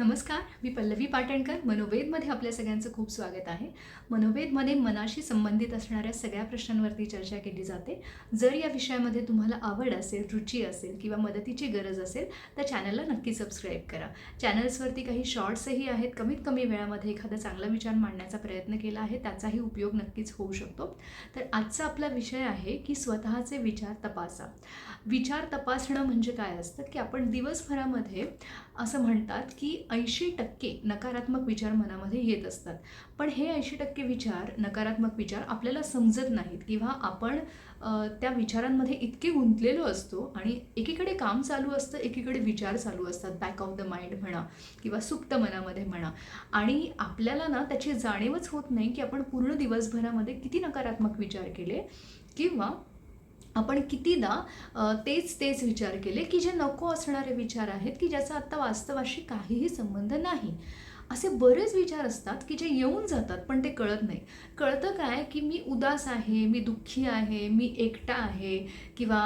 नमस्कार मी पल्लवी पाटणकर. मनोवेदमध्ये आपल्या सगळ्यांचं खूप स्वागत आहे. मनोवेदमध्ये मनाशी संबंधित असणाऱ्या सगळ्या प्रश्नांवरती चर्चा केली जाते. जर या विषयामध्ये तुम्हाला आवड असेल रुची असेल किंवा मदतीची गरज असेल तर चॅनलला नक्की सबस्क्राईब करा. चॅनल्सवरती काही शॉर्ट्सही आहेत. कमीत कमी वेळामध्ये एखादा चांगला विचार मांडण्याचा प्रयत्न केला आहे त्याचाही उपयोग नक्कीच होऊ शकतो. तर आजचा आपला विषय आहे की स्वतःचे विचार तपासा. विचार तपासणं म्हणजे काय असतं? की आपण दिवसभरामध्ये असं म्हणतात की ऐंशी टक्के नकारात्मक विचार मनामध्ये येत असतात. पण हे ऐंशी टक्के विचार नकारात्मक विचार आपल्याला समजत नाहीत किंवा आपण त्या विचारांमध्ये इतके गुंतलेलो असतो आणि एकीकडे काम चालू असतं एकीकडे विचार चालू असतात. बॅक ऑफ द माइंड म्हणा किंवा सुप्त मनामध्ये म्हणा. आणि आपल्याला ना त्याची जाणीवच होत नाही की आपण पूर्ण दिवसभरामध्ये किती नकारात्मक विचार केले किंवा आपण कितीदा तेच तेच विचार केले की जे नको असणारे विचार आहेत की ज्याचा आत्ता वास्तवाशी काहीही संबंध नाही. असे बरेच विचार असतात की जे येऊन जातात पण ते कळत नाही. कळतं काय की मी उदास आहे मी दुःखी आहे मी एकटा आहे किंवा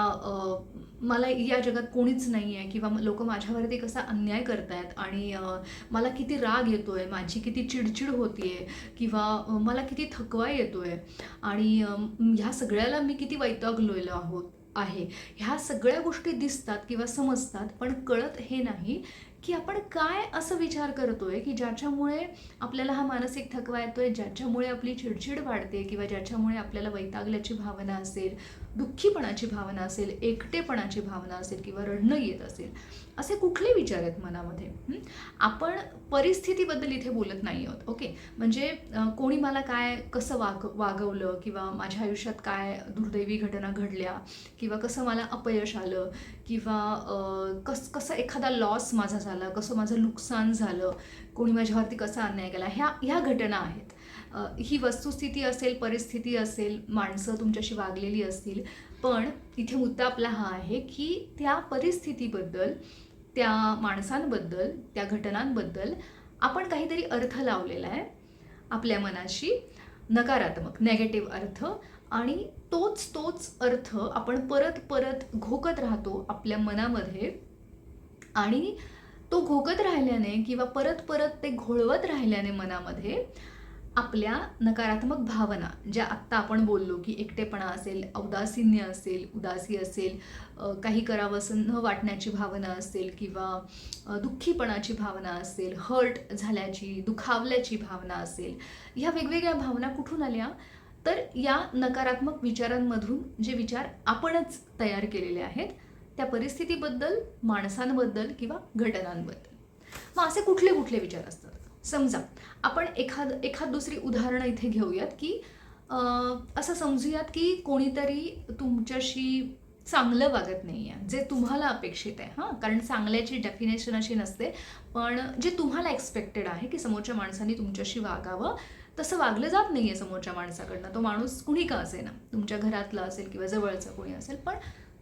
मला या जगात कोणीच नाही आहे किंवा लोक माझ्यावरती कसा अन्याय करतायत आणि मला किती राग येतोय माझी किती चिडचिड होतीये किंवा मला किती थकवा येतोय. आणि ह्या सगळ्याला मी किती वैतागलेलो आहोत आहे. ह्या सगळ्या गोष्टी दिसतात किंवा समजतात पण कळत हे नाही की आपण काय असं विचार करतोय की ज्याच्यामुळे आपल्याला हा मानसिक थकवा येतोय ज्याच्यामुळे आपली चिडचिड वाढते किंवा ज्याच्यामुळे आपल्याला वैतागल्याची भावना असेल दुःखीपणाची भावना असेल एकटेपणाची भावना असेल किंवा रडणं येत असेल असे कुठले विचार आहेत मनामध्ये? आपण परिस्थितीबद्दल इथे बोलत नाही आहोत ओके? म्हणजे कोणी मला काय कसं वाग वागवलं किंवा माझ्या आयुष्यात काय दुर्दैवी घटना घडल्या किंवा कसं मला अपयश आलं किंवा कस कसं एखादा लॉस माझा झाला कसं माझं नुकसान झालं कोणी माझ्यावरती कसा अन्याय केला ह्या ह्या घटना आहेत. ही वस्तुस्थिती असेल परिस्थिती असेल माणसं तुमच्याशी वागलेली असतील पण इथे मुद्दा आपला हा आहे की त्या परिस्थितीबद्दल त्या माणसांबद्दल त्या घटनांबद्दल आपण काहीतरी अर्थ लावलेला आहे आपल्या मनाशी नकारात्मक नेगेटिव्ह अर्थ. आणि तोच तोच अर्थ आपण परत परत घोकत राहतो आपल्या मनामध्ये. आणि तो घोकत राहिल्याने किंवा परत परत ते घोळवत राहिल्याने मनामध्ये आपल्या नकारात्मक भावना ज्या आत्ता आपण बोललो की एकटेपणा असेल औदासीन्य असेल उदासी असेल काही करावंसं न वाटण्याची भावना असेल किंवा दुःखीपणाची भावना असेल हर्ट झाल्याची दुखावल्याची भावना असेल ह्या वेगवेगळ्या भावना कुठून आल्या? तर या नकारात्मक विचारांमधून जे विचार आपणच तयार केलेले आहेत त्या परिस्थितीबद्दल माणसांबद्दल किंवा घटनांबद्दल. मग असे कुठले कुठले विचार असतात? समजा आपण एखाद एखाद दुसरी उदाहरणं इथे घेऊयात की असं समजूयात की कोणीतरी तुमच्याशी चांगलं वागत नाही आहे जे तुम्हाला अपेक्षित आहे. हां कारण चांगल्याची डेफिनेशन अशी नसते पण जे तुम्हाला एक्सपेक्टेड आहे की समोरच्या माणसांनी तुमच्याशी वागावं तसं वागलं जात नाही आहे समोरच्या माणसाकडनं. तो माणूस कुणी का असे ना तुमच्या घरातला असेल किंवा जवळचा कोणी असेल पण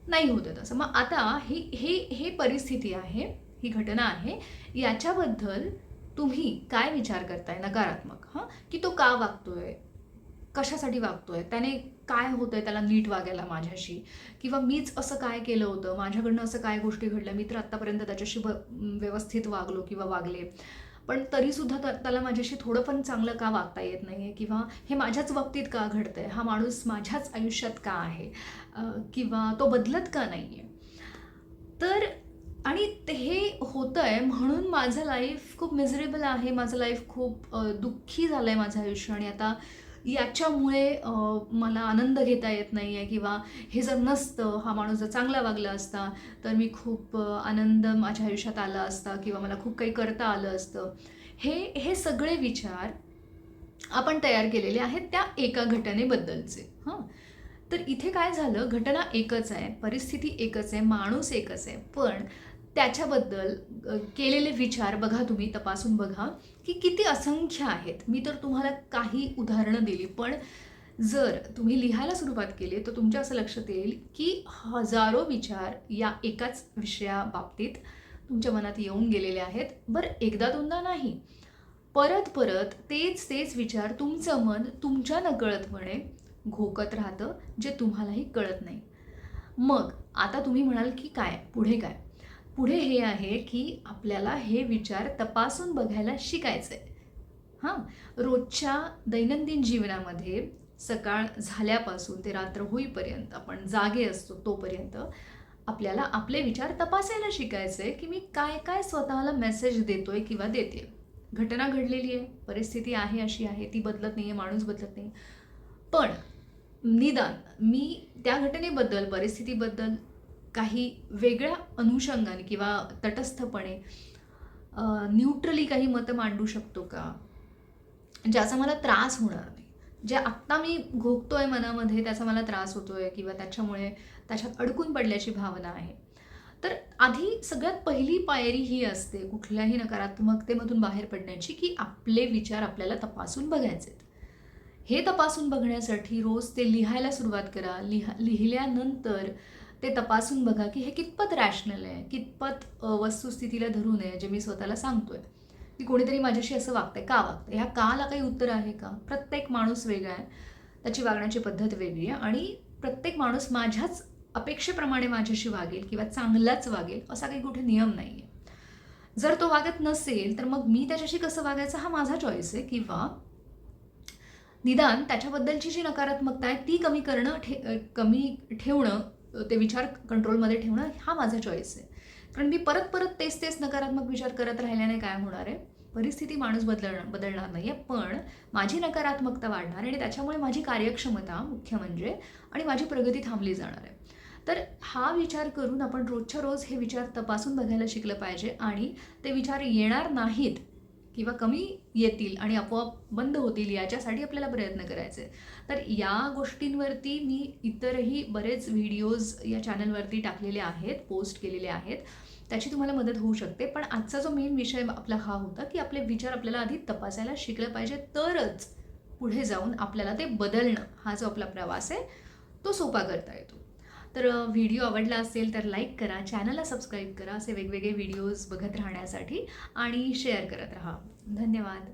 नाही होतं तसं. मग आता ही हे हे परिस्थिती आहे ही घटना आहे याच्याबद्दल तुम्ही काय विचार करताय नकारात्मक? हां? की तो का वागतोय? कशासाठी वागतोय? त्याने काय होतंय त्याला नीट वागायला माझ्याशी? किंवा मीच असं काय केलं होतं? माझ्याकडनं असं काय गोष्टी घडल्या? मी तर आत्तापर्यंत त्याच्याशी ब व्यवस्थित वागलो किंवा वागले. पण तरीसुद्धा तर त्याला माझ्याशी थोडं पण चांगलं का वागता येत नाही आहे किंवा हे माझ्याच बाबतीत का घडतं आहे हा माणूस माझ्याच आयुष्यात का आहे? किंवा तो बदलत का नाही आहे तर आणि ते हे होतं आहे म्हणून माझं लाईफ खूप मिझरेबल आहे. माझं लाईफ खूप दुःखी झालं आहे माझं आयुष्य. आणि आता याच्यामुळे मला आनंद घेता येत नाही आहे किंवा हे जर नसतं हा माणूस जर चांगला वागला असता तर मी खूप आनंद माझ्या आयुष्यात आला असता किंवा मला खूप काही करता आलं असतं. हे हे सगळे विचार आपण तयार केलेले आहेत त्या एका घटनेबद्दलचे. हां? तर इथे काय झालं? घटना एकच आहे परिस्थिती एकच आहे माणूस एकच आहे. पण त्याच्याबद्दल केलेले विचार बघा तुम्ही तपासून बघा की किती असंख्य आहेत. मी तर तुम्हाला काही उदाहरणं दिली पण जर तुम्ही लिहायला सुरुवात केली तर तुमच्या असं लक्षात येईल की हजारो विचार या एकाच विषयाबाबतीत तुमच्या मनात येऊन गेलेले आहेत. बरं एकदा दोनदा नाही. परत परत तेच तेच विचार तुमचं मन तुमच्या नकळतपणे घोकत राहतं जे तुम्हालाही कळत नाही. मग आता तुम्ही म्हणाल की काय? पुढे काय? पुढे हे आहे की आपल्याला हे विचार तपासून बघायला शिकायचं आहे हां रोजच्या दैनंदिन जीवनामध्ये सकाळ झाल्यापासून ते रात्र होईपर्यंत आपण जागे असतो तोपर्यंत आपल्याला आपले विचार तपासायला शिकायचे की मी काय काय स्वतःला मेसेज देतोय किंवा देते. घटना घडलेली आहे परिस्थिती आहे अशी आहे ती बदलत नाही आहे माणूस बदलत नाही पण निदान मी त्या घटनेबद्दल परिस्थितीबद्दल काही वेगळ्या अनुषंगाने किंवा तटस्थपणे न्यूट्रली काही मतं मांडू शकतो का? ज्याचा मला त्रास होणार नाही. जे आत्ता मी घोगतोय मनामध्ये त्याचा मला त्रास होतोय किंवा त्याच्यामुळे त्याच्यात अडकून पडल्याची भावना आहे. तर आधी सगळ्यात पहिली पायरी ही असते कुठल्याही नकारात्मकतेमधून बाहेर पडण्याची की आपले विचार आपल्याला तपासून बघायचे हे तपासून बघण्यासाठी रोज ते लिहायला सुरुवात करा. लिहा लिहिल्यानंतर ते तपासून बघा की हे कितपत रॅशनल आहे कितपत वस्तुस्थितीला धरून आहे जे मी स्वतःला सांगतोय. की कोणीतरी माझ्याशी असं वागतंय. का वागतंय? ह्या काला काही उत्तर आहे का? प्रत्येक माणूस वेगळा आहे. त्याची वागण्याची पद्धत वेगळी आहे. आणि प्रत्येक माणूस माझ्याच अपेक्षेप्रमाणे माझ्याशी वागेल किंवा चांगलाच वागेल असा काही कुठे नियम नाही आहे जर तो वागत नसेल तर मग मी त्याच्याशी कसं वागायचं? हा माझा चॉईस आहे. किंवा निदान त्याच्याबद्दलची जी नकारात्मकता आहे ती कमी करणं ठे कमी ठेवणं ते विचार कंट्रोलमध्ये ठेवणं हा माझा चॉईस आहे. कारण मी परत परत तेच तेच नकारात्मक विचार करत राहिल्याने काय होणार आहे? परिस्थिती माणूस बदलणार बदलणार नाही आहे पण माझी नकारात्मकता वाढणार आणि त्याच्यामुळे माझी कार्यक्षमता मुख्य म्हणजे आणि माझी प्रगती थांबली जाणार आहे. तर हा विचार करून आपण रोजच्या रोज हे विचार तपासून बघायला शिकलं पाहिजे आणि ते विचार येणार नाहीत किंवा कमी येतील आणि आपोआप बंद होतील याच्यासाठी आपल्याला प्रयत्न करायचे. तर या गोष्टींवरती मी इतरही बरेच व्हिडिओज या चॅनलवरती टाकलेले आहेत पोस्ट केलेले आहेत. त्याची तुम्हाला मदत होऊ शकते. पण आजचा जो मेन विषय आपला हा होता की आपले विचार आपल्याला आधी तपासायला शिकलं पाहिजे. तरच पुढे जाऊन आपल्याला ते बदलणं हा जो आपला प्रवास आहे तो सोपा करता येतो. तर व्हिडिओ आवडला असेल तर लाईक करा चॅनलला सबस्क्राईब करा असे वेगवेगळे व्हिडिओज बघत राहण्यासाठी आणि शेअर करत राहा. धन्यवाद.